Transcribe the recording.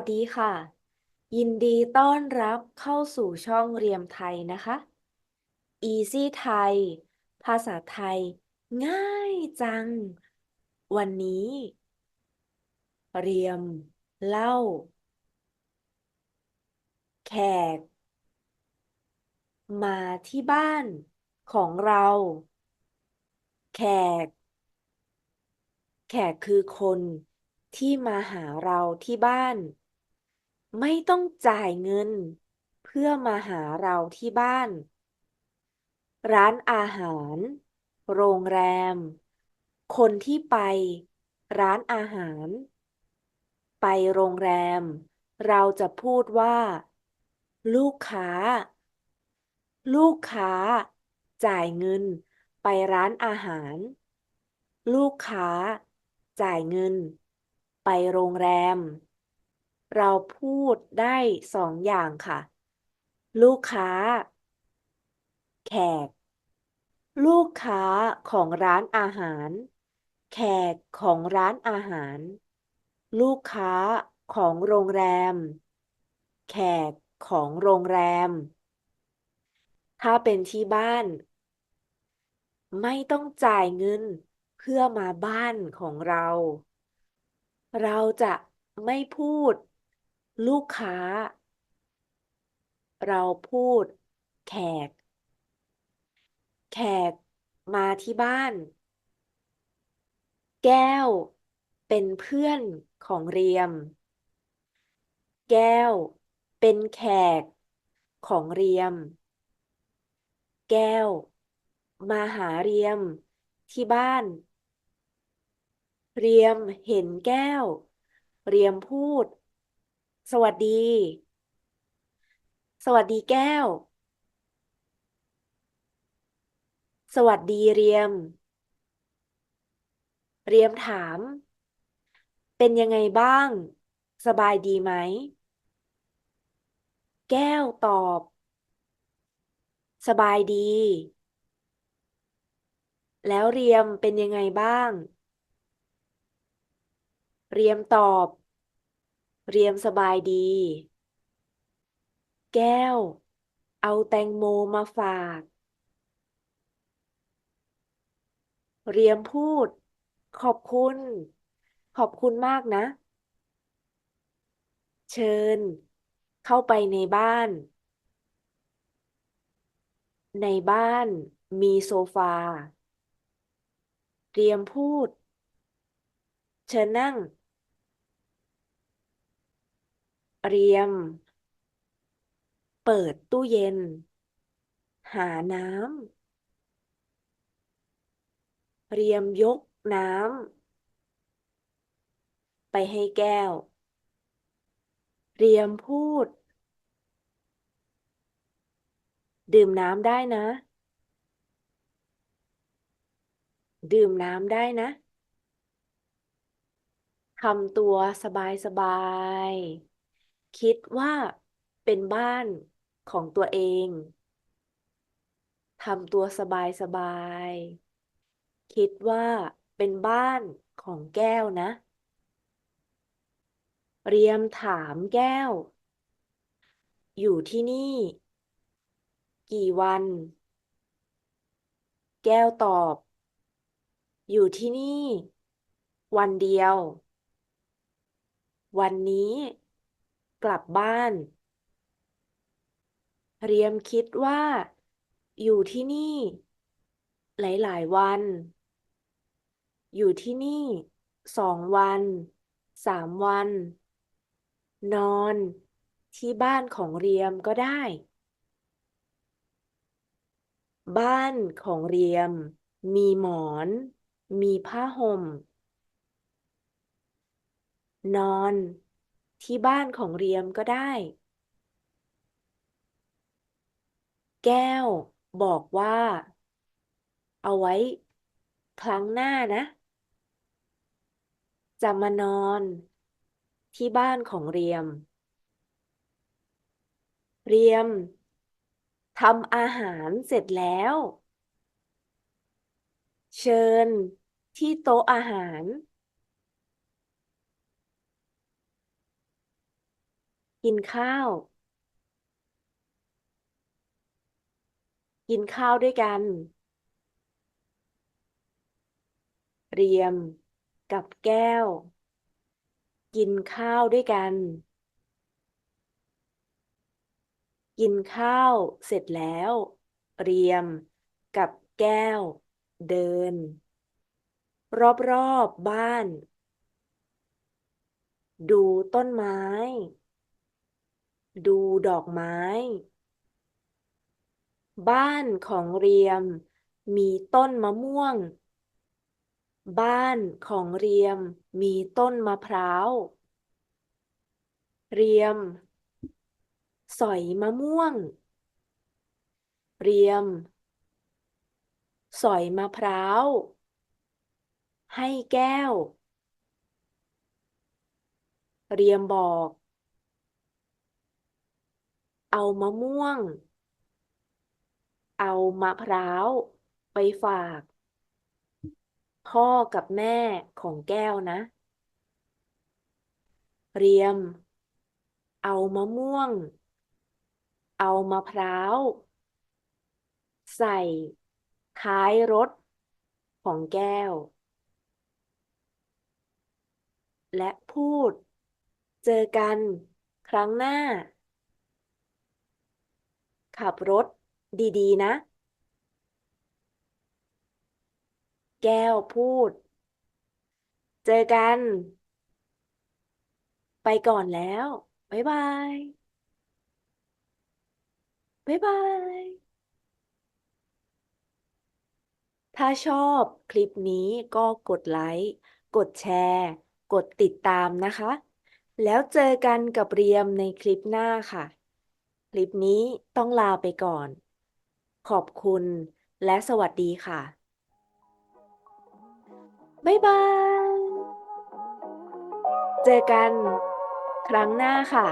วัสดีค่ะ ยินดีต้อนรับเข้าสู่ช่องเรียมไทยนะคะ Easy ไทย ภาษาไทย ง่ายจัง วันนี้ เรียม เล่า แขก มาที่บ้านของเรา แขก แขกคือคนที่มาหาเราที่บ้าน ไม่ต้องจ่ายเงิน เพื่อมาหาเราที่บ้าน ร้านอาหาร โรงแรม คนที่ไป ร้านอาหาร ไปโรงแรม เราจะพูดว่า ลูกค้า ลูกค้า จ่ายเงิน ไปร้านอาหาร ลูกค้า จ่ายเงิน ไปโรงแรม เราพูดได้สองอย่างค่ะ ลูกค้า แขก ลูกค้าของร้านอาหาร แขกของร้านอาหาร ลูกค้าของโรงแรม แขกของโรงแรม ถ้าเป็นที่บ้าน ไม่ต้องจ่ายเงินเพื่อมาบ้านของเรา เราจะไม่พูด ลูกค้า เราพูดแขก แขกมาที่บ้าน แก้วเป็นเพื่อนของเรียม แก้วเป็นแขกของเรียม แก้ว มาหาเรียมที่บ้าน เรียมเห็นแก้ว เรียมพูด สวัสดี สวัสดีแก้ว สวัสดีเรียม เรียมถาม เป็นยังไงบ้าง สบายดีไหม แก้วตอบ สบายดี แล้วเรียมเป็นยังไงบ้าง เรียมตอบ เรียมสบายดี แก้ว เอาแตงโมมาฝาก เรียมพูด ขอบคุณ ขอบคุณมากนะ เชิญ เข้าไปในบ้าน ในบ้านมีโซฟา เรียมพูด เชิญนั่ง เรียม เปิดตู้เย็น หาน้ำเรียมยกน้ำไปให้แก้ว เรียมพูด ดื่มน้ำได้นะ ดื่มน้ำได้นะทำตัวสบายๆ คิดว่าเป็นบ้านของตัวเองทำตัวสบายๆคิดว่าเป็นบ้านของแก้วนะ เรียมถามแก้ว อยู่ที่นี่ กี่วัน แก้วตอบ อยู่ที่นี่ วันเดียว วันนี้ กลับบ้าน เรียมคิดว่า อยู่ที่นี่ หลาย ๆ วัน อยู่ที่นี่สองวัน สามวัน นอนที่บ้านของเรียมก็ได้ บ้านของเรียม มีหมอน มีผ้าห่ม นอน ที่บ้านของเรียมก็ได้ แก้วบอกว่า เอาไว้ครั้งหน้านะ จะมานอนที่บ้านของเรียม เรียมทำอาหารเสร็จแล้ว เชิญที่โต๊ะอาหาร กินข้าว กินข้าวด้วยกัน เรียม กับแก้ว กินข้าวด้วยกัน กินข้าวเสร็จแล้ว เรียม กับแก้ว เดิน รอบๆบ้าน ดูต้นไม้ ดูดอกไม้ บ้านของเรียม มีต้นมะม่วง บ้านของเรียม มีต้นมะพร้าว เรียม สอยมะม่วง เรียม สอยมะพร้าว ให้แก้ว เรียมบอก เอามะม่วง เอามะพร้าวไปฝาก พ่อกับแม่ของแก้วนะ เรียม เอามะม่วง เอามะพร้าว ใส่ท้ายรถของแก้ว และพูด เจอกันครั้งหน้า ขับรถดีๆ นะ แก้วพูด เจอกัน ไปก่อนแล้ว บ๊ายบาย บ๊ายบาย ถ้าชอบคลิปนี้ก็กดไลค์ กดแชร์ กดติดตามนะคะ แล้วเจอกันกับเรียมในคลิปหน้าค่ะ คลิปนี้ต้องลาไปก่อน ขอบคุณและสวัสดีค่ะ บ๊ายบาย เจอกันครั้งหน้าค่ะ